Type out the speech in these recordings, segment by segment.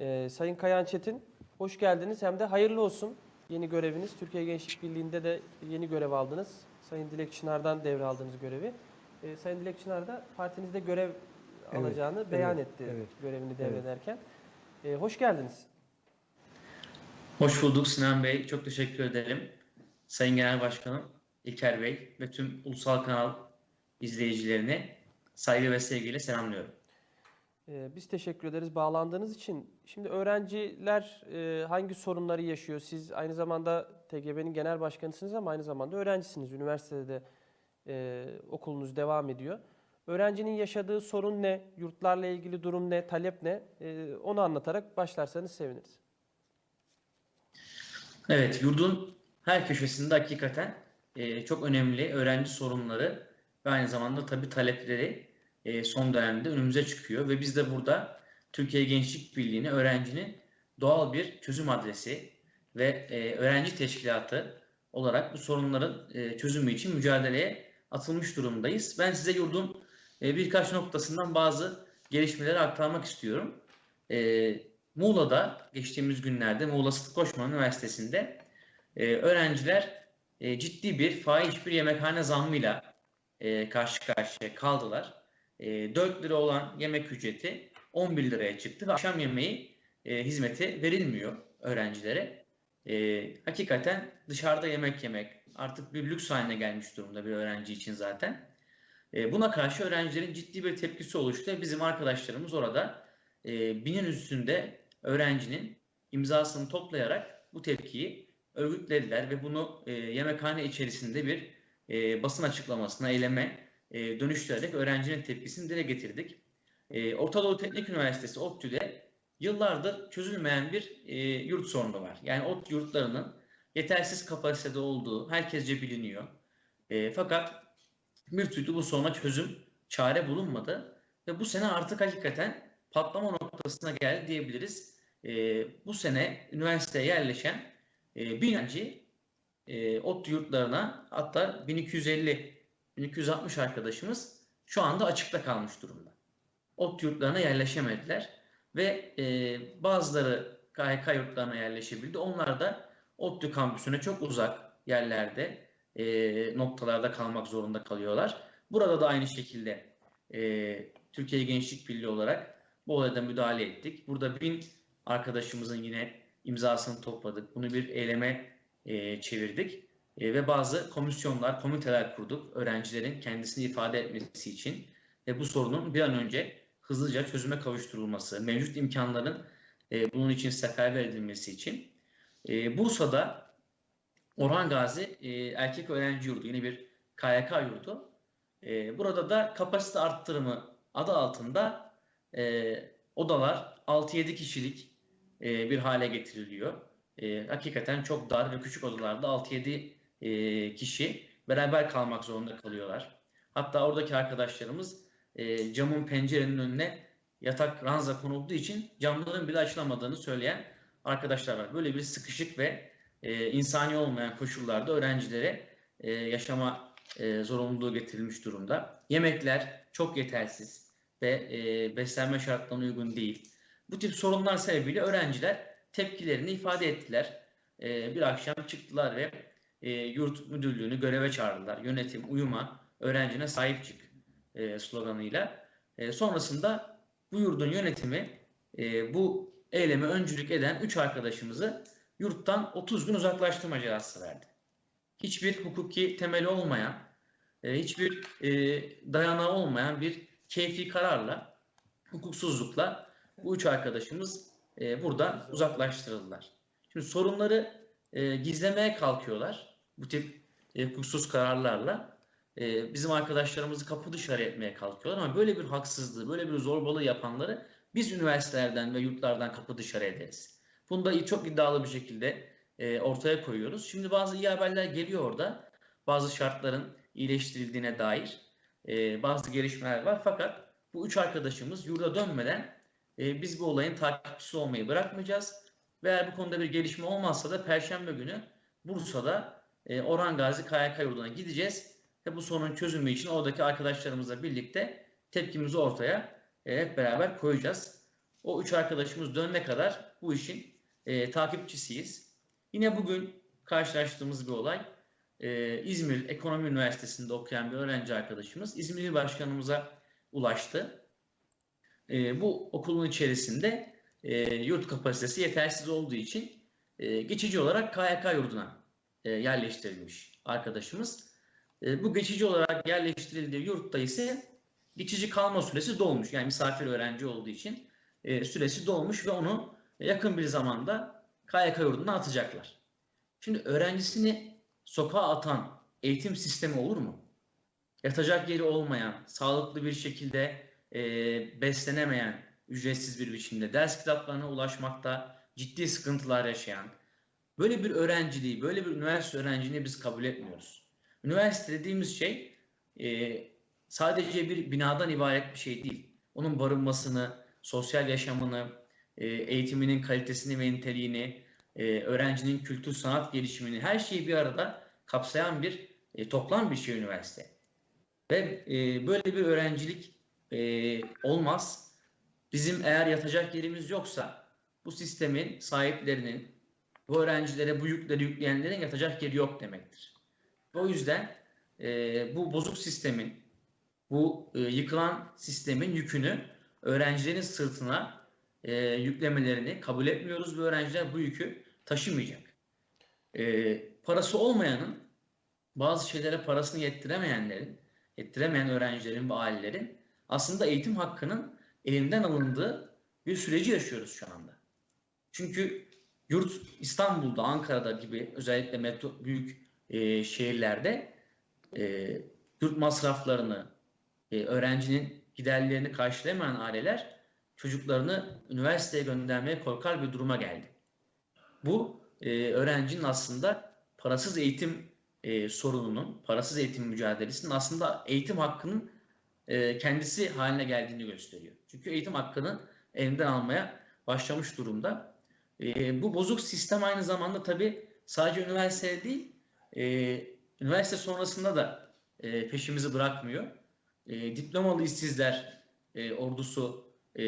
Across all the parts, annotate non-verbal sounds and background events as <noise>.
Ee, Sayın Kayan Çetin, hoş geldiniz. Hem de hayırlı olsun yeni göreviniz. Türkiye Gençlik Birliği'nde de yeni görev aldınız. Sayın Dilek Çınar'dan devraldığınız görevi. Ee, Sayın Dilek Çınar da partinizde görev Evet, alacağını beyan evet, etti evet. görevini devrederken. Ee, hoş geldiniz. Hoş bulduk Sinan Bey. Çok teşekkür ederim. Sayın Genel Başkanım İlker Bey ve tüm ulusal kanal izleyicilerini saygı ve sevgiyle selamlıyorum. Ee, Biz teşekkür ederiz bağlandığınız için. Şimdi öğrenciler e, hangi sorunları yaşıyor? Siz aynı zamanda TGB'nin genel başkanısınız ama aynı zamanda öğrencisiniz. Üniversitede de e, okulunuz devam ediyor. Öğrencinin yaşadığı sorun ne? Yurtlarla ilgili durum ne? Talep ne? E, Onu anlatarak başlarsanız seviniriz. Evet, yurdun her köşesinde hakikaten çok önemli öğrenci sorunları ve aynı zamanda tabii talepleri e, son dönemde önümüze çıkıyor ve biz de burada Türkiye Gençlik Birliği'ni öğrencinin doğal bir çözüm adresi ve e, öğrenci teşkilatı olarak bu sorunların e, çözümü için mücadeleye atılmış durumdayız. Ben size yurdun e, birkaç noktasından bazı gelişmeleri aktarmak istiyorum. E, Muğla'da geçtiğimiz günlerde Muğla Sıtkı Koçman Üniversitesi'nde e, öğrenciler e, ciddi bir fahiş bir yemekhane zammıyla e, karşı karşıya kaldılar. E, 4 lira olan yemek ücreti 11 liraya çıktı ve akşam yemeği e, hizmeti verilmiyor öğrencilere. E, hakikaten dışarıda yemek yemek artık bir lüks haline gelmiş durumda bir öğrenci için zaten. E, buna karşı öğrencilerin ciddi bir tepkisi oluştu. Bizim arkadaşlarımız orada e, binin üstünde öğrencinin imzasını toplayarak bu tepkiyi örgütlediler ve bunu e, yemekhane içerisinde bir e, basın açıklamasına, eyleme e, dönüştürerek öğrencinin tepkisini dile getirdik. E, Orta Doğu Teknik Üniversitesi ODTÜ'de yıllardır çözülmeyen bir e, yurt sorunu var. Yani ODTÜ yurtlarının yetersiz kapasitede olduğu herkesce biliniyor. E, fakat bir türlü bu soruna çözüm, çare bulunmadı ve bu sene artık hakikaten patlama noktasına geldi diyebiliriz. E, bu sene üniversiteye yerleşen e, bin öğrenci e, ODTÜ yurtlarına hatta 1250-1260 arkadaşımız şu anda açıkta kalmış durumda. ODTÜ yurtlarına yerleşemediler ve e, bazıları KHK yurtlarına yerleşebildi. Onlar da ODTÜ kampüsüne çok uzak yerlerde e, noktalarda kalmak zorunda kalıyorlar. Burada da aynı şekilde e, Türkiye Gençlik Birliği olarak bu olayda müdahale ettik. Burada bin arkadaşımızın yine imzasını topladık. Bunu bir eyleme e, çevirdik. E, ve bazı komisyonlar, komiteler kurduk. Öğrencilerin kendisini ifade etmesi için ve bu sorunun bir an önce hızlıca çözüme kavuşturulması, mevcut imkanların e, bunun için seferber edilmesi için. E, Bursa'da Orhan Gazi e, erkek öğrenci yurdu, yine bir KYK yurdu. E, burada da kapasite arttırımı adı altında e, odalar 6-7 kişilik e, bir hale getiriliyor. E, hakikaten çok dar ve küçük odalarda 6-7 e, kişi beraber kalmak zorunda kalıyorlar. Hatta oradaki arkadaşlarımız e, camın pencerenin önüne yatak ranza konulduğu için camların bile açılamadığını söyleyen arkadaşlar var. Böyle bir sıkışık ve e, insani olmayan koşullarda öğrencilere e, yaşama e, zorunluluğu getirilmiş durumda. Yemekler çok yetersiz ve e, beslenme şartlarına uygun değil. Bu tip sorunlar sebebiyle öğrenciler tepkilerini ifade ettiler. E, bir akşam çıktılar ve e, yurt müdürlüğünü göreve çağırdılar. Yönetim, uyuma, öğrencine sahip çık e, sloganıyla. E, sonrasında bu yurdun yönetimi e, bu eyleme öncülük eden 3 arkadaşımızı yurttan 30 gün uzaklaştırma cezası verdi. Hiçbir hukuki temeli olmayan, e, hiçbir e, dayanağı olmayan bir keyfi kararla, hukuksuzlukla bu üç arkadaşımız e, buradan uzaklaştırıldılar. Şimdi sorunları e, gizlemeye kalkıyorlar bu tip e, hukuksuz kararlarla. E, bizim arkadaşlarımızı kapı dışarı etmeye kalkıyorlar ama böyle bir haksızlığı, böyle bir zorbalığı yapanları biz üniversitelerden ve yurtlardan kapı dışarı ederiz. Bunu da çok iddialı bir şekilde e, ortaya koyuyoruz. Şimdi bazı iyi haberler geliyor orada. Bazı şartların iyileştirildiğine dair e, bazı gelişmeler var. Fakat bu üç arkadaşımız yurda dönmeden e, biz bu olayın takipçisi olmayı bırakmayacağız. Ve eğer bu konuda bir gelişme olmazsa da Perşembe günü Bursa'da e, Orhan Gazi KYK yurduna gideceğiz. Ve bu sorunun çözümü için oradaki arkadaşlarımızla birlikte tepkimizi ortaya e, hep beraber koyacağız. O üç arkadaşımız dönene kadar bu işin e, takipçisiyiz. Yine bugün karşılaştığımız bir olay. e, İzmir Ekonomi Üniversitesi'nde okuyan bir öğrenci arkadaşımız İzmir Başkanımıza ulaştı. E, bu okulun içerisinde e, yurt kapasitesi yetersiz olduğu için e, geçici olarak KYK yurduna e, yerleştirilmiş arkadaşımız. E, bu geçici olarak yerleştirildiği yurtta ise geçici kalma süresi dolmuş. Yani misafir öğrenci olduğu için e, süresi dolmuş ve onu yakın bir zamanda KYK yurduna atacaklar. Şimdi öğrencisini sokağa atan eğitim sistemi olur mu? Yatacak yeri olmayan, sağlıklı bir şekilde e, beslenemeyen, ücretsiz bir biçimde ders kitaplarına ulaşmakta ciddi sıkıntılar yaşayan, böyle bir öğrenciliği, böyle bir üniversite öğrenciliğini biz kabul etmiyoruz. Üniversite dediğimiz şey e, sadece bir binadan ibaret bir şey değil. Onun barınmasını, sosyal yaşamını, e, eğitiminin kalitesini ve niteliğini, e, öğrencinin kültür sanat gelişimini her şeyi bir arada kapsayan bir e, toplam bir şey üniversite. Ve e, böyle bir öğrencilik e, olmaz. Bizim eğer yatacak yerimiz yoksa bu sistemin sahiplerinin bu öğrencilere bu yükleri yükleyenlerin yatacak yeri yok demektir. O yüzden e, bu bozuk sistemin, bu e, yıkılan sistemin yükünü öğrencilerin sırtına e, yüklemelerini kabul etmiyoruz ve öğrenciler bu yükü taşımayacak. E, parası olmayanın, bazı şeylere parasını yettiremeyenlerin, yettiremeyen öğrencilerin ve ailelerin aslında eğitim hakkının elinden alındığı bir süreci yaşıyoruz şu anda. Çünkü yurt İstanbul'da, Ankara'da gibi özellikle metro, büyük e, şehirlerde e, yurt masraflarını, e, öğrencinin giderlerini karşılayamayan aileler çocuklarını üniversiteye göndermeye korkar bir duruma geldi. Bu e, öğrencinin aslında parasız eğitim e, sorununun, parasız eğitim mücadelesinin aslında eğitim hakkının e, kendisi haline geldiğini gösteriyor. Çünkü eğitim hakkını elinden almaya başlamış durumda. E, bu bozuk sistem aynı zamanda tabii sadece üniversite değil, e, üniversite sonrasında da e, peşimizi bırakmıyor. E, diplomalı işsizler e, ordusu e,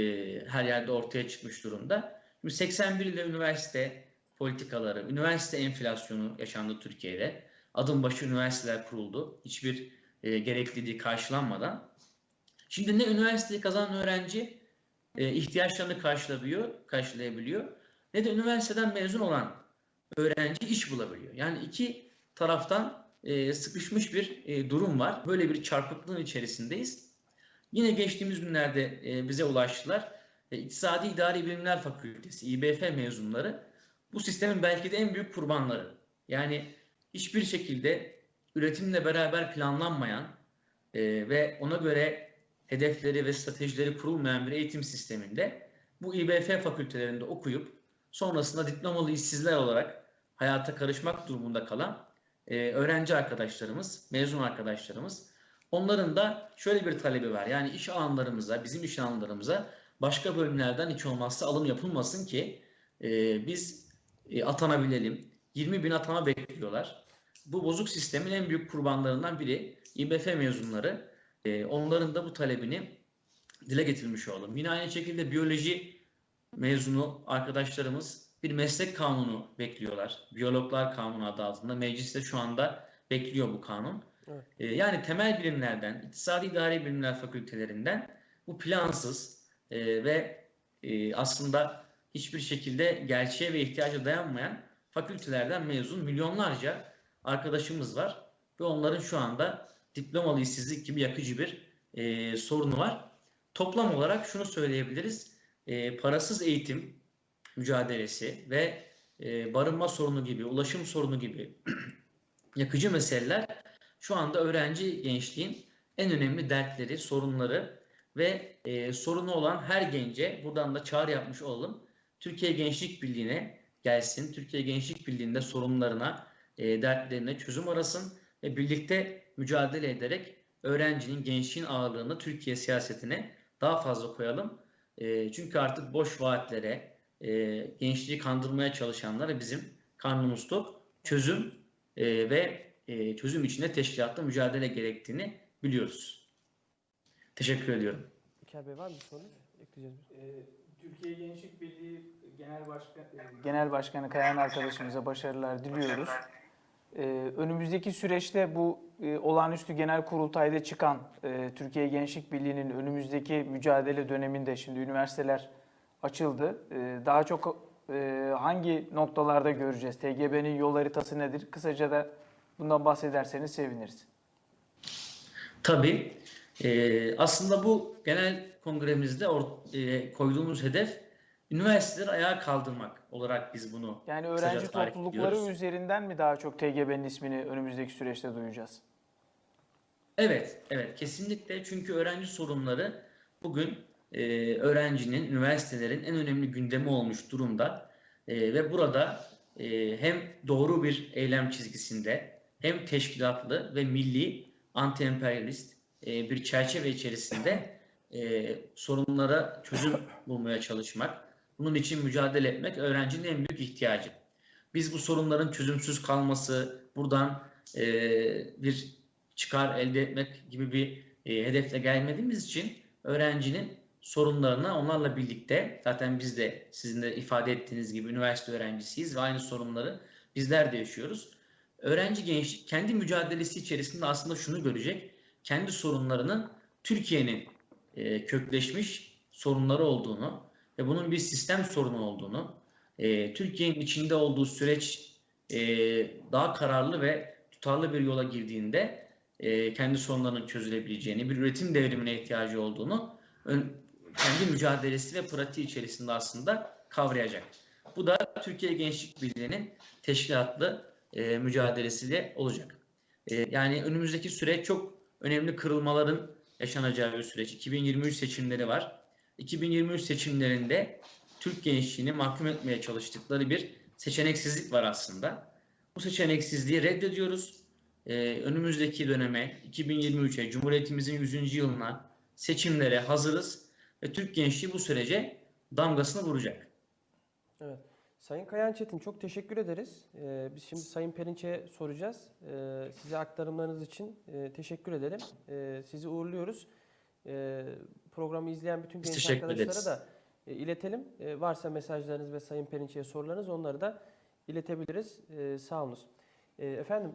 her yerde ortaya çıkmış durumda. Şimdi 81 ile üniversite politikaları, üniversite enflasyonu yaşandı Türkiye'de. Adım başı üniversiteler kuruldu. Hiçbir e, gerekliliği karşılanmadan. Şimdi ne üniversiteyi kazanan öğrenci e, ihtiyaçlarını karşılayabiliyor, karşılayabiliyor ne de üniversiteden mezun olan öğrenci iş bulabiliyor. Yani iki taraftan e, sıkışmış bir e, durum var. Böyle bir çarpıklığın içerisindeyiz. Yine geçtiğimiz günlerde e, bize ulaştılar. E, İktisadi İdari Bilimler Fakültesi, İBF mezunları bu sistemin belki de en büyük kurbanları. Yani hiçbir şekilde üretimle beraber planlanmayan e, ve ona göre hedefleri ve stratejileri kurulmayan bir eğitim sisteminde bu İBF fakültelerinde okuyup sonrasında diplomalı işsizler olarak hayata karışmak durumunda kalan e, öğrenci arkadaşlarımız, mezun arkadaşlarımız. Onların da şöyle bir talebi var. Yani iş alanlarımıza, bizim iş alanlarımıza başka bölümlerden hiç olmazsa alım yapılmasın ki e, biz e, atanabilelim. 20 bin atama bekliyorlar. Bu bozuk sistemin en büyük kurbanlarından biri İBF mezunları. E, onların da bu talebini dile getirmiş olalım. Yine aynı şekilde biyoloji mezunu arkadaşlarımız bir meslek kanunu bekliyorlar. Biyologlar kanunu adı altında. Mecliste şu anda bekliyor bu kanun. Evet. Ee, yani temel bilimlerden, iktisadi idari bilimler fakültelerinden bu plansız e, ve e, aslında hiçbir şekilde gerçeğe ve ihtiyaca dayanmayan fakültelerden mezun milyonlarca arkadaşımız var. Ve onların şu anda diplomalı işsizlik gibi yakıcı bir e, sorunu var. Toplam olarak şunu söyleyebiliriz. E, parasız eğitim mücadelesi ve e, barınma sorunu gibi, ulaşım sorunu gibi <clears throat> yakıcı meseleler şu anda öğrenci gençliğin en önemli dertleri, sorunları ve e, sorunu olan her gence buradan da çağrı yapmış olalım. Türkiye Gençlik Birliği'ne gelsin. Türkiye Gençlik Birliği'nde sorunlarına, e, dertlerine çözüm arasın ve birlikte mücadele ederek öğrencinin, gençliğin ağırlığını Türkiye siyasetine daha fazla koyalım. E, çünkü artık boş vaatlere, e, gençliği kandırmaya çalışanlara bizim karnımız tok. Çözüm e, ve e, çözüm içinde teşkilatla mücadele gerektiğini biliyoruz. Teşekkür ediyorum. İlker Bey var mı soru? Ekleyeceğiz. Ee, Türkiye Gençlik Birliği Genel Başkan Genel Başkanı Kayan arkadaşımıza başarılar diliyoruz. Ee, önümüzdeki süreçte bu e, olağanüstü genel kurultayda çıkan e, Türkiye Gençlik Birliği'nin önümüzdeki mücadele döneminde şimdi üniversiteler açıldı. Ee, daha çok e, hangi noktalarda göreceğiz? TGB'nin yol haritası nedir? Kısaca da bundan bahsederseniz seviniriz. Tabii. Ee, aslında bu genel kongremizde or- e, koyduğumuz hedef üniversiteleri ayağa kaldırmak olarak biz bunu Yani öğrenci toplulukları ediyoruz. üzerinden mi daha çok TGB'nin ismini önümüzdeki süreçte duyacağız? Evet, evet kesinlikle çünkü öğrenci sorunları bugün e, öğrencinin, üniversitelerin en önemli gündemi olmuş durumda E, ve burada e, hem doğru bir eylem çizgisinde hem teşkilatlı ve milli anti-emperyalist e, bir çerçeve içerisinde e, sorunlara çözüm bulmaya çalışmak, bunun için mücadele etmek öğrencinin en büyük ihtiyacı. Biz bu sorunların çözümsüz kalması, buradan e, bir çıkar elde etmek gibi bir e, hedefle gelmediğimiz için öğrencinin sorunlarına onlarla birlikte zaten biz de sizin de ifade ettiğiniz gibi üniversite öğrencisiyiz ve aynı sorunları bizler de yaşıyoruz. Öğrenci gençlik kendi mücadelesi içerisinde aslında şunu görecek. Kendi sorunlarının Türkiye'nin e, kökleşmiş sorunları olduğunu ve bunun bir sistem sorunu olduğunu, e, Türkiye'nin içinde olduğu süreç e, daha kararlı ve tutarlı bir yola girdiğinde e, kendi sorunlarının çözülebileceğini, bir üretim devrimine ihtiyacı olduğunu ön- kendi mücadelesi ve pratiği içerisinde aslında kavrayacak. Bu da Türkiye Gençlik Birliği'nin teşkilatlı e, mücadelesiyle olacak. E, yani önümüzdeki süreç çok önemli kırılmaların yaşanacağı bir süreç. 2023 seçimleri var. 2023 seçimlerinde Türk gençliğini mahkum etmeye çalıştıkları bir seçeneksizlik var aslında. Bu seçeneksizliği reddediyoruz. Ee, önümüzdeki döneme, 2023'e, Cumhuriyetimizin 100. yılına, seçimlere hazırız ve Türk gençliği bu sürece damgasını vuracak. Evet. Sayın Kayan Çetin çok teşekkür ederiz. Ee, biz şimdi Sayın Perinç'e soracağız. Ee, size aktarımlarınız için e, teşekkür edelim. Ee, sizi uğurluyoruz. Ee, programı izleyen bütün genç teşekkür arkadaşlara ederiz. da e, iletelim. E, varsa mesajlarınız ve Sayın Perinç'e sorularınız onları da iletebiliriz. E, sağ olunuz. E, efendim